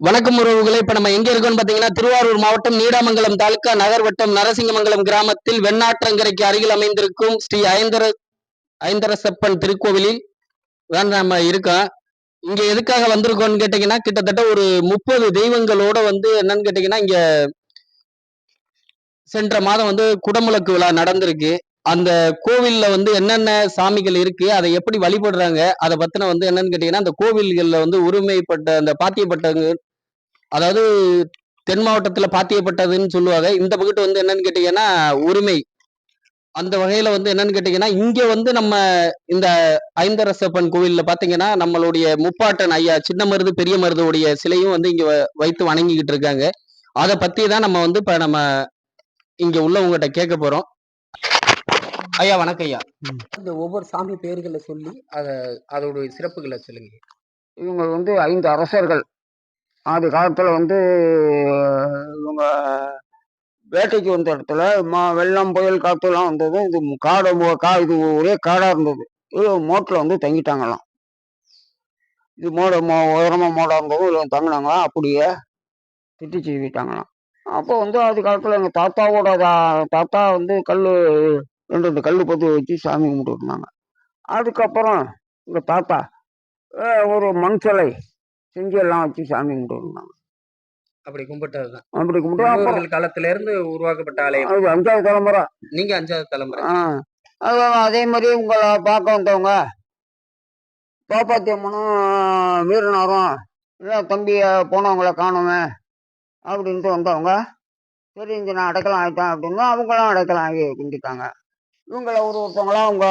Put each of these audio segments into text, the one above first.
வணக்கம் உறவுகளை. இப்ப நம்ம எங்க இருக்கோம்னு பாத்தீங்கன்னா திருவாரூர் மாவட்டம் நீடாமங்கலம் தாலுக்கா நகர்வட்டம் நரசிங்கமங்கலம் கிராமத்தில் வெண்ணாற்றங்கரைக்கு அருகில் அமைந்திருக்கும் ஸ்ரீ ஐந்தர ஐந்தரசப்பன் திருக்கோவிலில் தான் நம்ம இருக்கோம். இங்க எதுக்காக வந்திருக்கோம்னு கேட்டீங்கன்னா கிட்டத்தட்ட ஒரு முப்பது தெய்வங்களோட வந்து என்னன்னு கேட்டீங்கன்னா இங்க சென்ற மாதம் வந்து குடமுழக்கு விழா நடந்திருக்கு. அந்த கோவில்ல வந்து என்னென்ன சாமிகள் இருக்கு அதை எப்படி வழிபடுறாங்க அதை பத்தின வந்து என்னன்னு கேட்டீங்கன்னா அந்த கோவில்கள்ல வந்து உரிமைப்பட்ட அந்த பாத்தியப்பட்டவங்க அதாவது தென் மாவட்டத்துல பாத்தியப்பட்டதுன்னு சொல்லுவாங்க. இந்த பக்கத்து வந்து என்னன்னு கேட்டீங்கன்னா உரிமை. அந்த வகையில வந்து என்னன்னு கேட்டீங்கன்னா இங்க வந்து நம்ம இந்த ஐந்தரசப்பன் கோவில்ல பாத்தீங்கன்னா நம்மளுடைய முப்பாட்டன் ஐயா சின்ன மருது பெரிய மருதுடைய சிலையும் வந்து இங்க வ- வைத்து வணங்கிக்கிட்டு இருக்காங்க. அதை பத்தி தான் நம்ம வந்து இப்ப நம்ம இங்க உள்ளவங்ககிட்ட கேட்க போறோம். ஐயா வணக்கம் ஐயா. இந்த ஒவ்வொரு சாமி பேர்களை சொல்லி அத அதோட சிறப்புகளை சொல்லுங்க. இவங்க வந்து ஐந்து அரசர்கள். ஆதி காலத்தில் வந்து இவங்க வேட்டைக்கு வந்த இடத்துல மா வெள்ளம் புயல் காற்றுலாம் வந்தது. இது காடு கா இது ஒரே காடாக இருந்தது. இது மோட்டில் வந்து தங்கிட்டாங்களாம். இது மோட மோ உயரமாக மோடாக இருந்தது. இதில் தங்கினாங்களாம். அப்படியே திட்டி செய்விட்டாங்களாம் அப்போ வந்து ஆதி காலத்தில் எங்கள் தாத்தாவோட தாத்தா வந்து கல் ரெண்டு ரெண்டு கல் பற்றி வச்சு சாமி கும்பிட்டு இருந்தாங்க. அதுக்கப்புறம் எங்கள் தாத்தா ஒரு மண் சிலை செஞ்சு எல்லாம் வச்சு சாமி கும்பிட்டு அப்படி கும்பிட்டதுதான் அப்படி கும்பிட்டு காலத்துல இருந்து உருவாக்கப்பட்ட ஆலயம். அது அஞ்சாவது தலைமுறை. நீங்க அஞ்சாவது தலைமுறை. ஆ அது மாதிரி உங்களை பார்க்க வந்தவங்க. பாப்பாத்தி அம்மனும் வீரனாரும் இல்லை தம்பியை போனவங்கள காணுமே அப்படின்ட்டு வந்தவங்க. சரி இங்கே நான் அடைக்கலம் ஆகிட்டேன் அப்படின்னா அவங்களும் அடைக்கலம் ஆகி கும்பிட்டாங்க இவங்கள ஒரு ஒருத்தவங்களா அவங்க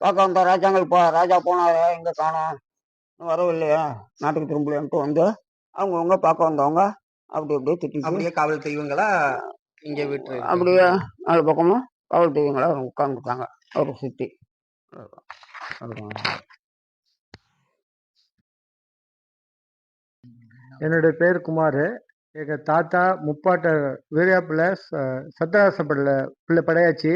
பார்க்க வந்த ராஜாங்கள் போ ராஜா போனாரு எங்கே காணோம்? வரவில்லையா நாட்டுக்கு திரும்பலையான்ட்டு வந்து அவங்கவுங்க பார்க்க வந்தவங்க அப்படி அப்படியே திட்டி அப்படியே காவல் தெய்வங்களா இங்க விட்டு அப்படியே நாலு பக்கமும் காவல் தெய்வங்களா உட்காந்துட்டாங்க அவரை சுற்றி என்னுடைய பேர் குமார். எங்கள் தாத்தா முப்பாட்ட வீரியா பிள்ளை ச சத்யராச பிள்ளை பிள்ளை படையாச்சி.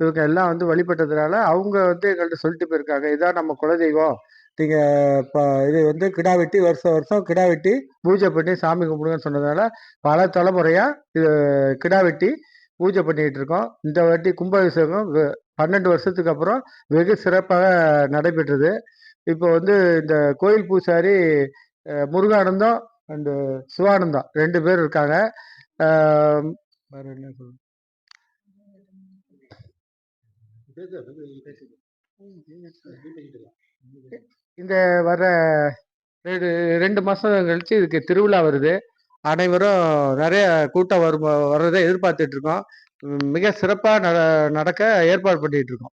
இவங்க எல்லாம் வந்து வழிபட்டதுனால அவங்க வந்து எங்கள்கிட்ட சொல்லிட்டு போயிருக்காங்க. இதான் நம்ம குலதெய்வம். நீங்கள் இப்போ இது வந்து கிடா வெட்டி வருஷம் வருஷம் கிடா வெட்டி பூஜை பண்ணி சாமி கும்பிடுங்கன்னு சொன்னதுனால பல தலைமுறையாக இது கிடா வெட்டி பூஜை பண்ணிக்கிட்டு இருக்கோம். இந்த வாட்டி கும்பாபிஷேகம் பன்னெண்டு வருஷத்துக்கு அப்புறம் வெகு சிறப்பாக நடைபெற்றது. இப்போ வந்து இந்த கோயில் பூசாரி முருகானந்தம் அண்டு சிவானந்தம் ரெண்டு பேர் இருக்காங்க. வேறு என்ன சொல்லுங்க இந்த வர ரெண்டு ரெண்டு மாசம் கழிச்சு இதுக்கு திருவிழா வருது. அனைவரும் நிறைய கூட்டம் வரும் வர்றதை எதிர்பார்த்துட்டு இருக்கோம். மிக சிறப்பா நட நடக்க ஏற்பாடு பண்ணிட்டு இருக்கோம்.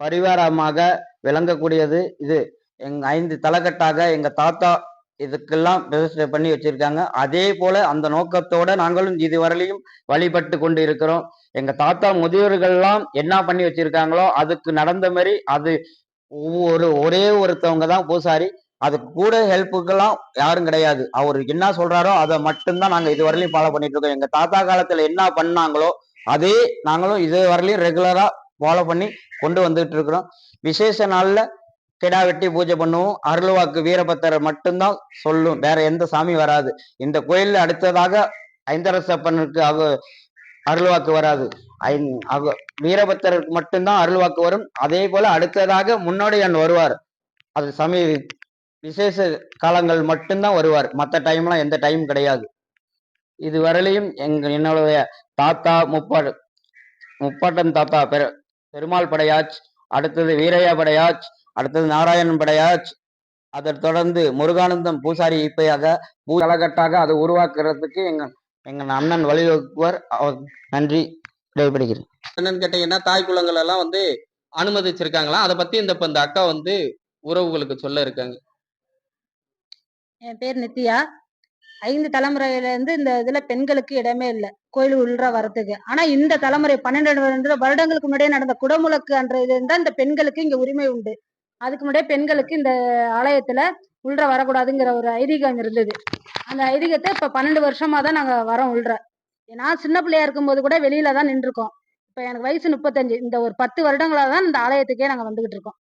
பரிவாரமாக விளங்கக்கூடியது இது. எங் ஐந்து தலைக்கட்டாக எங்க தாத்தா இதுக்கெல்லாம் பிரதிஷ்டை பண்ணி வச்சிருக்காங்க. அதே போல அந்த நோக்கத்தோட நாங்களும் இதுவரையிலையும் வழிபட்டு கொண்டு இருக்கிறோம் எங்க தாத்தா முதியோர்கள்லாம் என்ன பண்ணி வச்சிருக்காங்களோ அதுக்கு நடந்த மாதிரி அது ஒவ்வொரு ஒரே ஒருத்தவங்க தான் பூசாரி. அது கூட ஹெல்ப்புக்கெல்லாம் யாரும் கிடையாது. அவர் என்ன சொல்றாரோ அதை மட்டும்தான் நாங்க இதுவரையிலும் ஃபாலோ பண்ணிட்டு இருக்கோம். எங்க தாத்தா காலத்துல என்ன பண்ணாங்களோ அதே நாங்களும் இது வரையிலையும் ரெகுலரா ஃபாலோ பண்ணி கொண்டு வந்துட்டு இருக்கிறோம். விசேஷ நாள்ல கிடா வெட்டி பூஜை பண்ணுவோம். அருள்வாக்கு வீரபத்தர் மட்டும்தான் சொல்லும். வேற எந்த சாமி வராது. இந்த கோயில்ல அடுத்ததாக ஐந்தரசப்பனுக்கு அக அருள்வாக்கு வராது. ஐ- அக- வீரபத்தருக்கு மட்டும்தான் அருள்வாக்கு வரும். அதே போல அடுத்ததாக முன்னோடியான் வருவார். அது சமய விசேஷ காலங்கள் மட்டும்தான் வருவார். மற்ற டைம்லாம் எந்த டைம் கிடையாது. இது வரலையும் எங்க என்னுடைய தாத்தா முப்பாடு முப்பாட்டன் தாத்தா பெரு பெருமாள் படையாச் அடுத்தது வீரையா படையாச் அடுத்தது நாராயணன் படையாச் அதைத் தொடர்ந்து முருகானந்தம் பூசாரி இப்பையாக பூ அதை உருவாக்குறதுக்கு எங்க எங்க அண்ணன் வழிவகுப்பவர் அவர் நன்றி. விடைபெறுகிறேன். என்னன்னு கேட்டீங்கன்னா தாய் குளங்கள் எல்லாம் வந்து அனுமதிச்சிருக்காங்களா? அதை பத்தி இந்த இப்ப இந்த அக்கா வந்து உறவுகளுக்கு சொல்ல இருக்காங்க. என் பேர் நித்யா. ஐந்து தலைமுறையில இருந்து இந்த இதுல பெண்களுக்கு இடமே இல்லை. கோயில் உள்ள வரதுக்கு ஆனா இந்த தலைமுறை பன்னெண்டு வருட- வருடங்களுக்கு முன்னாடியே நடந்த குடமுழக்கு என்ற இது இருந்தா இந்த பெண்களுக்கு இங்க உரிமை உண்டு. அதுக்கு முன்னாடியே பெண்களுக்கு இந்த ஆலயத்துல உள்ள வரக்கூடாதுங்கிற ஒரு ஐதீகம் இருந்தது. அந்த ஐதீகத்தை இப்ப பன்னெண்டு வருஷமா தான் நாங்க வரோம் உள்ள நான் சின்ன பிள்ளையா இருக்கும்போது கூட வெளியில தான் நின்றுருக்கோம். இப்ப எனக்கு வயசு முப்பத்தஞ்சு. இந்த ஒரு பத்து வருடங்களா தான் இந்த ஆலயத்துக்கே நாங்க வந்துகிட்டு இருக்கோம்.